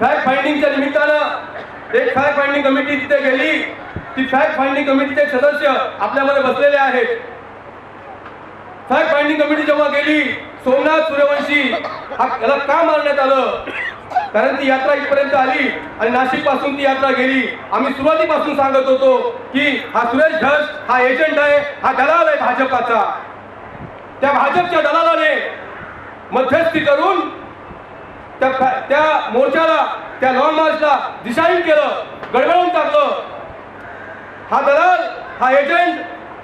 Fact फाइंडिंगच्या निमित्तानं एक fact finding committee तिथे गेली. ती फॅक्ट फाइंडिंग कमिटीचे सदस्य आपल्यामध्ये बसलेले आहेत. फॅक्ट फाइंडिंग कमिटी जेव्हा गेली सोमनाथ सूर्यवंशी याला का मारण्यात आलं? कारण ती यात्रा इथपर्यंत आली आणि नाशिकपासून ती यात्रा गेली. आम्ही सुरुवातीपासून सांगत होतो की हा सुरेश धस हा एजंट आहे हा दलाल आहे भाजपाचा. त्या भाजपच्या दलालाने मध्यस्थी करून त्या त्या मोर्चाला त्या लॉंग मार्चला दिशाहीन केलं गडबडून टाकलं. हा दलाल हा एजंट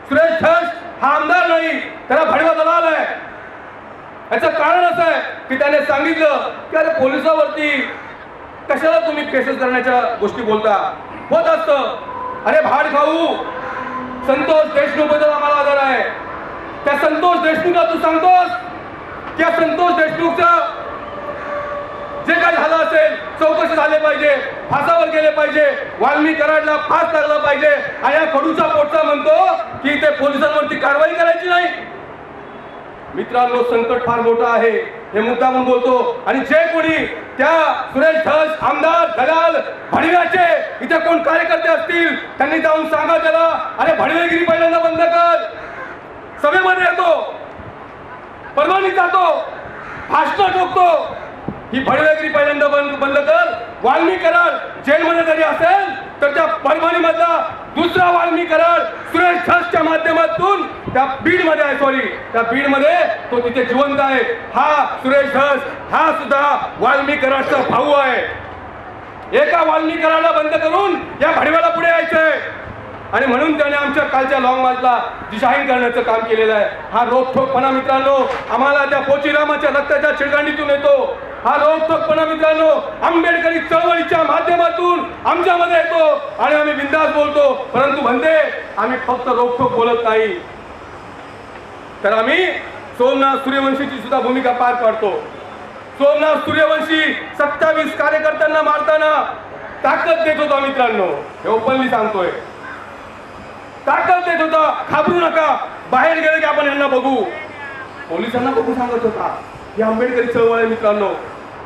सुरेश ठस हा आमदार नाही त्याला भडवा दलाल आहे. याचं कारण असं आहे की त्याने सांगितलं की अरे पोलिसावरती कशाला तुम्ही केसेस करण्याच्या गोष्टी बोलता? होत असतं. अरे भाड खाऊ. संतोष देशमुखबद्दल आम्हाला आदर आहे. त्या संतोष देशमुखला तू सांगतोस? त्या संतोष देशमुखचा जे काही झालं असेल चौकशी झाले पाहिजे फासावर गेले पाहिजे वाल्मी कराडला फास लागला पाहिजे. आणि या कडूचा पोटचा म्हणतो की ते पोलिसांवरती कारवाई करायची नाही. मित्रांनो संकट फार मोठं आहे. हे मुद्दा म्हणून बोलतो. आणि जे कोणी त्या सुरेश धस आमदार दलाल भडव्याचे इथे कोण कार्यकर्ते असतील त्यांनी जाऊन सांगा त्याला अरे भडवेगिरी पहिल्यांदा बंद कर. सभेमध्ये येतो. परवानी जातो. भाषण ठोकतो. ही भडवेगिरी पहिल्यांदा बंद बंद कर. वाल्मी करार जेलमध्ये जरी असेल तर त्या परभणीमधला दुसरा वाल्मीकरण सुरेश ठसच्या माध्यमातून त्या बीडमध्ये आहे सॉरी त्या बीडमध्ये तो तिथे जिवंत आहे. हा सुरेश ठस हा सुद्धा वाल्मीकरणाचा भाऊ आहे. एका वाल्मीकराला बंद करून या भडव्याला पुढे यायचंय आणि म्हणून त्याने आमच्या कालच्या लॉंग मार्चला दिशाहीन करण्याचं काम केलेलं आहे. हा रोखोकपणा मित्रांनो आम्हाला त्या पोचीरामाच्या रक्ताच्या चिळगांडीतून येतो. हा रोखोकपणा मित्रांनो आंबेडकरी चळवळीच्या माध्यमातून आमच्यामध्ये येतो आणि आम्ही बिंदास बोलतो. परंतु म्हणते आम्ही फक्त रोखोक बोलत नाही. तर आम्ही सोमनाथ सूर्यवंशीची सुद्धा भूमिका पार पाडतो. सोमनाथ सूर्यवंशी सत्तावीस कार्यकर्त्यांना मारताना ताकद देत होता मित्रांनो. हे ओपनली सांगतोय. ताकद देत होता. घाबरू नका. बाहेर गेलं की आपण यांना बघू. पोलिसांना बघू सांगत होता. हे आंबेडकरी चळवळ आहे मित्रांनो.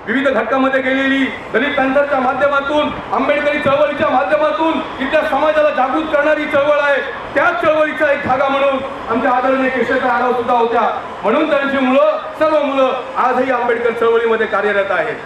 विविध घटकामध्ये गेलेली दलित पॅन्थरच्या माध्यमातून आंबेडकरी चळवळीच्या माध्यमातून इथल्या समाजाला जागृत करणारी चळवळ आहे. त्याच चळवळीचा एक धागा म्हणून आमच्या आदरणीय केशवकर आराव सुद्धा होत्या. म्हणून त्यांची मुलं सर्व मुलं आजही आंबेडकर चळवळीमध्ये कार्यरत आहेत.